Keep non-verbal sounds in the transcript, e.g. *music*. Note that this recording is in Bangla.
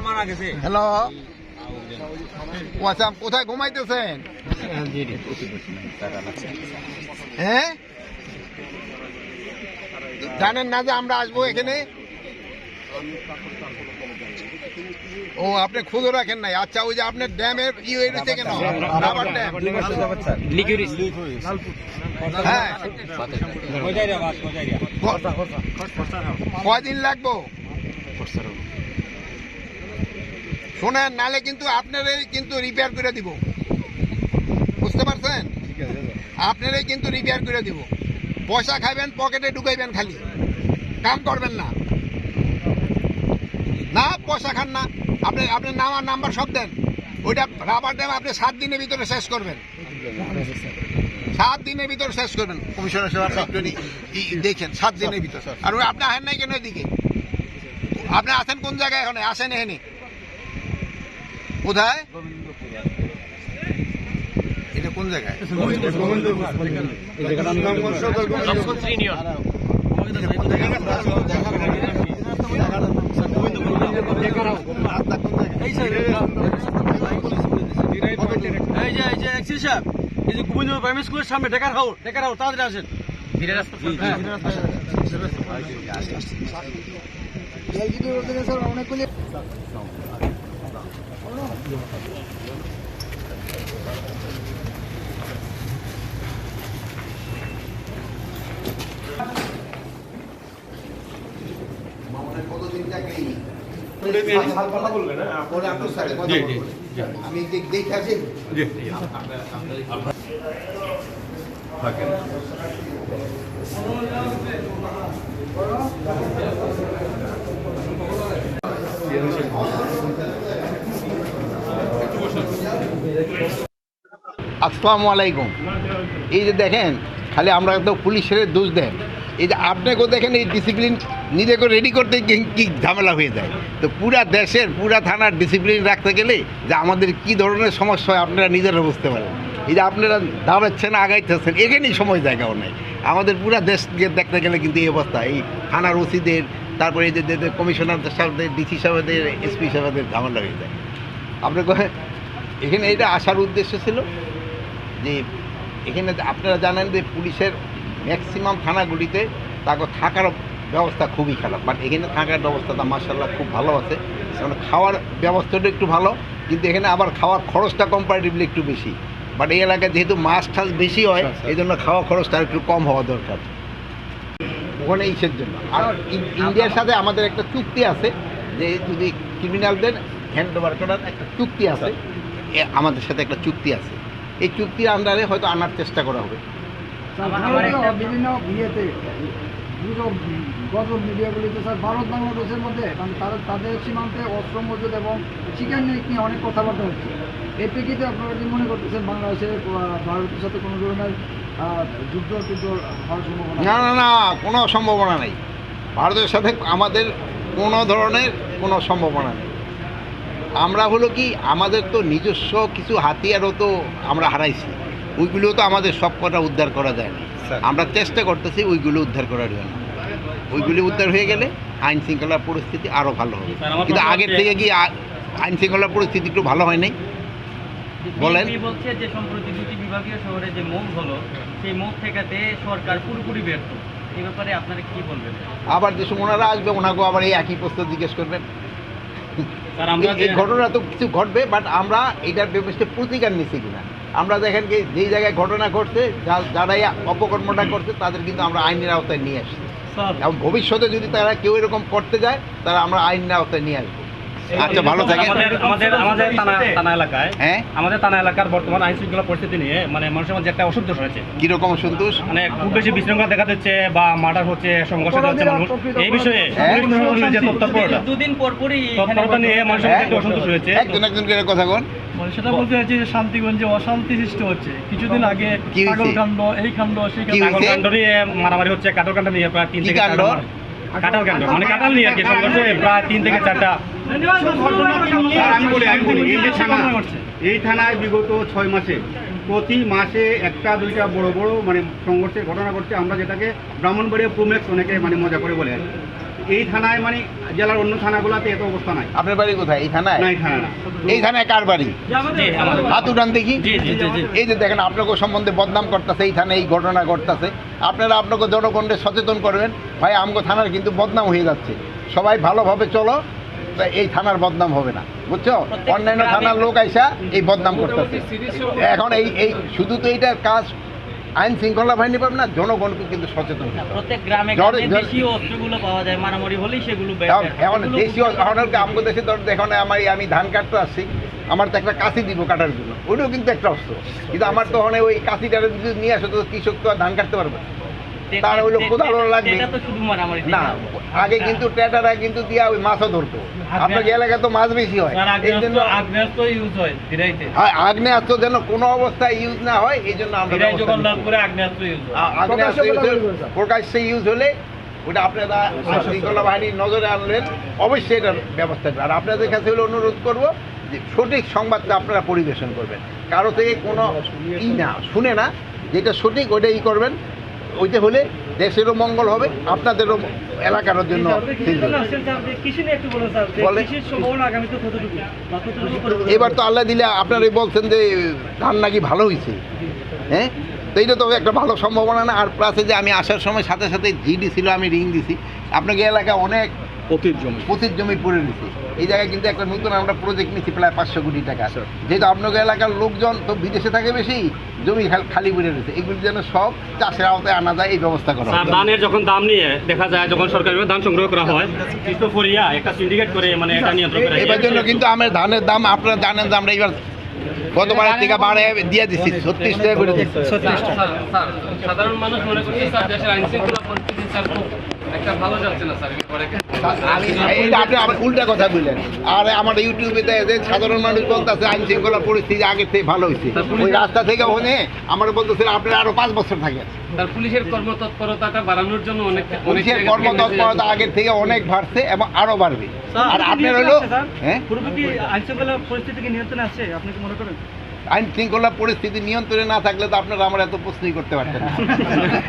মারা গেছে। হ্যালো ও আচ্ছা কোথায় ঘুমাইতেছেন? হ্যাঁ? জানেন না যে আমরা আসব এখানে? ও আপনি খুঁজো রাখেন নাই। আচ্ছা ওই যে আপনার ড্যামের ই হয়ে রয়েছে কেন? Rubber dam. হ্যাঁ। কয়দিন লাগবো? শোনেন নালে কিন্তু আপনারাই কিন্তু রিপেয়ার করে দিব। বুঝতে পারছেন? আপনারাই কিন্তু রিপেয়ার করে দিব। পয়সা খাইবেন পকেটে ঢুকাইবেন খালি। কাম করবেন না। না পয়সা খান না। আপনি আপনি নাম আর নাম্বার সব দেন। ওইটা রাবার ড্যাম আপনি সাত দিনের ভিতরে শেষ করবেন। সাত দিনের ভিতরে শেষ করবেন। কমিশনার সাহেব ই- দেখেন সাত দিনের ভিতর। আর আপনি আসেন নাই কেন এদিকে? আপনি আছেন কোন জায়গায় এখন? আসেন এখানে। কোথায়? এটা কোন জায়গায়? এই এই যে এক্সিস সাহেব এই প্রাইমারি স্কুলের সামনে ডেকার হাউস ডেকার হাউস তাড়াতাড়ি আসেন। কতদিন চাকরি পরে আপনার সাথে কথা বলব। আমি দেখ- দেখে আসি আসসালামু আলাইকুম। এই যে দেখেন, খালি আমরা তো পুলিশের দোষ দেন। এই যে আপনাকেও দেখেন, এই ডিসিপ্লিন নিজেকে রেডি করতে কি ঝামেলা হয়ে যায়। তো পুরা দেশের, পুরা থানার ডিসিপ্লিন রাখতে গেলে যে আমাদের কি ধরনের সমস্যা হয় আপনারা নিজেরা বুঝতে পারেন। এই যে আপনারা দাঁড়াচ্ছেন, আগাইতেছেন, এখানেই সময় জায়গাও নেই। আমাদের পুরা দেশকে দেখতে গেলে কিন্তু এই অবস্থা। এই থানার ওসিদের, তারপরে এই যে কমিশনারদের সাথে ডিসি সাহেবদের এসপি সাহেবদের ঝামেলা হয়ে যায়। আপনি আপনাকে এখানে এটা আসার উদ্দেশ্য ছিল যে এখানে আপনারা জানেন যে পুলিশের ম্যাক্সিমাম থানাগুলিতে তাকে থাকার ব্যবস্থা খুবই খারাপ। বাট এখানে থাকার ব্যবস্থাটা মার্শাল্লাহ খুব ভালো আছে। কারণ খাওয়ার ব্যবস্থাটা একটু ভালো কিন্তু এখানে আবার খাওয়ার খরচটা কম্পারেটিভলি একটু বেশি। বাট এই এলাকায় যেহেতু মাছ টাছ বেশি হয় এই জন্য খাওয়া খরচটা একটু কম হওয়া দরকার। ওখানে ইসের জন্য। আর ইন- ইন্ডিয়ার সাথে আমাদের একটা চুক্তি আছে যে যদি ক্রিমিনালদের হ্যান্ড ওভার করার একটা চুক্তি আছে আমাদের সাথে একটা চুক্তি আছে। এই চুক্তির আন্ডারে হয়তো আনার চেষ্টা করা হবে। বিভিন্ন বিয়েতে গুজব গজব মিডিয়াগুলিতে স্যার ভারত বাংলাদেশের মধ্যে মানে তাদের তাদের সীমান্তে অস্ত্র মজুদ এবং চিকেন নিয়ে অনেক কথাবার্তা হচ্ছে। এর প্রেক্ষিতে আপনারা কি মনে করতেছেন বাংলাদেশের ভারতের সাথে কোনো ধরনের যুদ্ধ টুদ্ধ হওয়ার সম্ভাবনা না না না কোনো সম্ভাবনা নেই। ভারতের সাথে আমাদের কোনো ধরনের কোনো সম্ভাবনা নেই। আমরা হলো কি আমাদের তো নিজস্ব কিছু হাতিয়ারও তো আমরা হারাইছি। ওইগুলো তো আমাদের সব কটা উদ্ধার করা যায় না। আমরা চেষ্টা করতেছি ওইগুলো উদ্ধার করার জন্য। ওইগুলি উদ্ধার হয়ে গেলে আইন শৃঙ্খলার পরিস্থিতি আরও ভালো হবে। কিন্তু আগের থেকে কি আইন শৃঙ্খলার পরিস্থিতি একটু ভালো হয় নাই? বলেন। বলছে যে সম্প্রতি দুটি বিভাগীয় শহরে যে মৌল হলো সেই মৌল ঠেকাতে সরকার পুরোপুরি ব্যর্থ। এই ব্যাপারে আপনারা কি বলবেন? আবার যে সময় ওনারা আসবে ওনাকেও আবার এই একই প্রশ্ন জিজ্ঞেস করবেন। এই- ঘটনা তো কিছু ঘটবে বাট আমরা এটার ব্যবস্থা প্রতিকার নিচ্ছি কিনা? আমরা দেখেন কি যেই জায়গায় ঘটনা ঘটছে যা- যারাই অপকর্মটা করছে তাদের কিন্তু আমরা আইনের আওতায় নিয়ে আসছি। এবং ভবিষ্যতে যদি তারা কেউ এরকম করতে যায় তারা আমরা আইনের আওতায় নিয়ে আসব। আচ্ছা ভালো থাকেন আমাদের আমাদের থানা থানা এলাকায় হ্যাঁ? আমাদের থানা এলাকার বর্তমান আইন শৃঙ্খলা পরিস্থিতি নিয়ে মানে মানুষের মধ্যে একটা অসন্তোষ হয়েছে কীরকম সন্তোষ মানে খুব বেশি বিশৃঙ্খলা দেখা যাচ্ছে বা মার্ডার হচ্ছে সংঘর্ষ হচ্ছে মানুষ। এই বিষয়ে হ্যাঁ? যে তৎপরতা। দুদিন পর পরই তৎপরতা নিয়ে মানুষের মধ্যে একটা অসন্তোষ হয়েছে একজন একজন করে কথা বল সেটা বলতে চাইছি যে শান্তিগঞ্জে অশান্তি সৃষ্টি হচ্ছে। কিছুদিন আগে কি কাণ্ড এই কাণ্ড সেই কাণ্ড। কাণ্ড নিয়ে মারামারি হচ্ছে কাঁঠাল কাণ্ড নিয়ে প্রায় তিন থেকে কাঁঠাল কাণ্ড মানে কাটাল নিয়ে আর কি সংঘর্ষে প্রায় তিন থেকে চারটা। আমি বলি আমি বলি এই যে থানা এই থানায় বিগত ছয় মাসে প্রতি মাসে একটা দুইটা বড় বড় মানে সংঘর্ষের ঘটনা ঘটছে। আমরা যেটাকে ব্রাহ্মণবাড়িয়া প্রোমেক্স অনেকে মানে মজা করে বলে আর। এই থানায় মানে জেলার অন্য থানাগুলোতে এত অবস্থা নাই। আপনার বাড়ি কোথায়? এই থানায়? নাই থানা না। এই থানায় কার বাড়ি? হাত উঠান দেখি। জি, জি, জি, জি। এই যে দেখেন আপনাকে সম্বন্ধে বদনাম করতেছে এই থানায় এই ঘটনা ঘটতেছে। আপনারা আপনাকে জনগণকে সচেতন করবেন। ভাই আমগো থানার কিন্তু বদনাম হয়ে যাচ্ছে। সবাই ভালোভাবে চলো তা এই থানার বদনাম হবে না। বুঝছ? অন্যান্য থানার লোক আইসা এই বদনাম করতেছে। এখন এই এই শুধু তো এইটার কাজ আইন শৃঙ্খলা বাহিনী পাবে না জনগণকে কিন্তু সচেতন প্রত্যেক গ্রামে দেশীয় অস্ত্রগুলো পাওয়া যায় মারামারি হলেই সেগুলো এখন দেশীয় দেশে ধর এখন আমার আমি ধান কাটতে আসছি আমার তো একটা কাশি দিব কাটার জন্য। ওইটাও কিন্তু একটা অস্ত্র। কিন্তু আমার তো ওখানে ওই কাশিটা যদি নিয়ে আসো তো কৃষক তো আর ধান কাটতে পারবে না। তার হইল তে- কোদালও লাগবে। এটা তো না আগে কিন্তু ট্রেটারা কিন্তু দিয়া ওই মাছও ধরতো। আপনার এলাকায় তো মাছ বেশি হয়? এই জন্য ইউজ হয় হ্যাঁ, আগ্নেয়াস্ত্র যেন কোনো অবস্থায় ইউজ না হয় এই জন্য আমরা হয়। প্রকাশ্যে হলে- ইউজ হলে ওটা আপনারা শৃঙ্খলা বাহিনীর নজরে আনলেন অবশ্যই এটার ব্যবস্থা আর আপনাদের কাছে হলে অনুরোধ করব যে সঠিক সংবাদটা আপনারা পরিবেশন করবেন। কারও থেকে কোনো ই না শুনে না যেটা সঠিক ওইটাই করবেন। ওইটা হলে দেশেরও মঙ্গল হবে, আপনাদেরও এলাকার জন্য এবার তো আল্লাহ দিলে আপনারাই বলছেন যে, ধান নাকি ভালো হয়েছে হ্যাঁ? তো এইটা তো একটা ভালো সম্ভাবনা না। আর প্লাসে যে আমি আসার সময় সাথে সাথে জিডি ছিল আমি রিং দিছি। আপনাকে এলাকা অনেক অতীত জমি পতির জমি পড়ে নিছে এই জায়গায় কিন্তু একটা নতুন আমরা প্রজেক্ট নিচ্ছি প্রায় পাঁচশো কোটি টাকা যেহেতু আপনাদের এলাকার লোকজন তো বিদেশে থাকে বেশি জমি খালি পড়ে রয়েছে এগুলি যেন সব চাষের আওতায় আনা যায় এই ব্যবস্থা করা। ধানের যখন দাম নিয়ে দেখা যায় যখন সরকারি ধান সংগ্রহ করা হয় কৃষক একটা সিন্ডিকেট করে মানে এটা নিয়ন্ত্রণ করে এবার জন্য কিন্তু আমার ধানের দাম আপনারা জানেন যে আমরা এবার গতবারের থেকে বাড়ে দিয়ে দিচ্ছি ছত্রিশ টাকা করে দিচ্ছি সাধারণ মানুষ মনে করছে স্যার দেশের আইন শৃঙ্খলা পরিস্থিতি স্যার খুব একটা ভালো যাচ্ছে না স্যার এরপরে এইটা আপনি উল্টা কথা বললেন। আর আমার ইউটিউবে সাধারণ মানুষ বলতেছে আইন শৃঙ্খলা পরিস্থিতি আগের থেকে ভালো হয়েছে। ওই রাস্তা থেকে ওখানে আমার বলতেছে আপনারা আরও পাঁচ বছর থাকেন তার পুলিশের কর্মতৎপরতাটা বাড়ানোর জন্য অনেক অনেক পুলিশের কর্মতৎপরতা আগের থেকে অনেক বাড়ছে এবং আরও বাড়বে। আর আপনার হলো হ্যাঁ? কি আইন শৃঙ্খলা পরিস্থিতি কি নিয়ন্ত্রণে আছে আপনি কি মনে করেন? আইন শৃঙ্খলা পরিস্থিতি নিয়ন্ত্রণে না থাকলে তো আপনারা আমরা এত প্রশ্নই করতে পারতেন না। *laughs*